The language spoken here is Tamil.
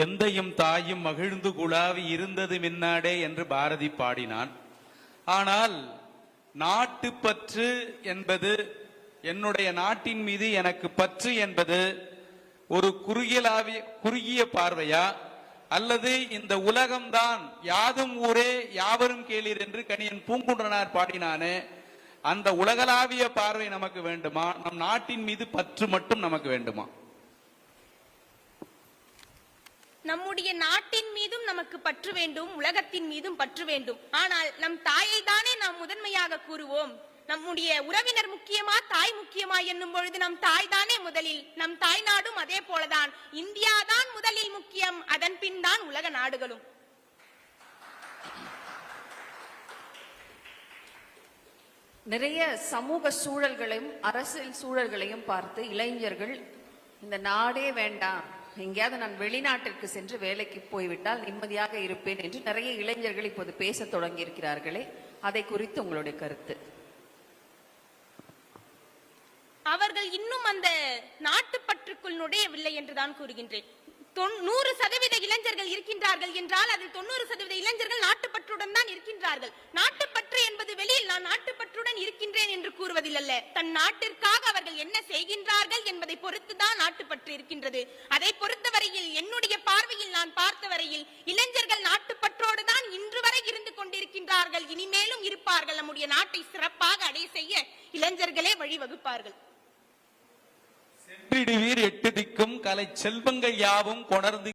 எந்தையும் தாயும் மகிழ்ந்து குழாவி இருந்தது மின்னாடே என்று பாரதி பாடினான். ஆனால் நாட்டுப்பற்று என்பது என்னுடைய நாட்டின் மீது எனக்கு பற்று என்பது ஒரு குறுகியலாவிய குறுகிய பார்வையா? அல்லது இந்த உலகம்தான் யாதும் ஊரே யாவரும் கேளீர் என்று கணியன் பூங்குன்றனார் பாடினானே அந்த உலகளாவிய பார்வை நமக்கு வேண்டுமா? நம் நாட்டின் மீது பற்று மட்டும் நமக்கு வேண்டுமா? நம்முடைய நாட்டின் மீதும் நமக்கு பற்று வேண்டும் உலகத்தின் மீதும் பற்று வேண்டும். ஆனால் நம் தாயை தானே நாம் முதன்மையாக கூறுவோம். நம்முடைய உறவினர் முக்கியமா தாய் முக்கியமா என்னும் பொழுது நம் தாய் தானே முதலில் நம் தாய் நாடும் அதே போலதான். இந்தியா தான் முதலில் முக்கியம் அதன் பின் தான் உலக நாடுகளும். நிறைய சமூக சூழல்களையும் அரசியல் சூழல்களையும் பார்த்து இளைஞர்கள் இந்த நாடே வேண்டாம் எங்கேயாவது நான் வெளிநாட்டிற்கு சென்று வேலைக்கு போய்விட்டால் நிம்மதியாக இருப்பேன் என்று நிறைய இளைஞர்கள் இப்போது பேச தொடங்கி இருக்கிறார்களே அதை குறித்து உங்களுடைய கருத்து. அவர்கள் இன்னும் அந்த நாட்டுப்பற்றுக்குள் நுழையவில்லை என்றுதான் கூறுகின்றேன். நூறு சதவீத இளைஞர்கள் இருக்கின்றார்கள் என்றால் அதில் தொண்ணூறு சதவீத இளைஞர்கள் நாட்டுப்பற்றுடன் தான் இருக்கின்றார்கள். நாட்டு என்பது வெளியில் நான் நாட்டுப்பற்றுடன் கூறுவதில் அல்ல தன் நாட்டிற்காக அவர்கள் என்ன செய்கின்றார்கள் என்பதை பொறுத்துதான் நாட்டு பற்று இருக்கின்றது. அதை பொறுத்தவரையில் என்னுடைய பார்வையில் நான் பார்த்த வரையில் இளைஞர்கள் நாட்டுப்பற்றோடு தான் இன்று வரை இருந்து கொண்டிருக்கின்றார்கள். இனிமேலும் இருப்பார்கள். நம்முடைய நாட்டை சிறப்பாக அடைய செய்ய இளைஞர்களே வழிவகுப்பார்கள். சென்றிடுவீர் எட்டு திக்கும் கலை செல்வங்கள் யாவும் கொணர்ந்து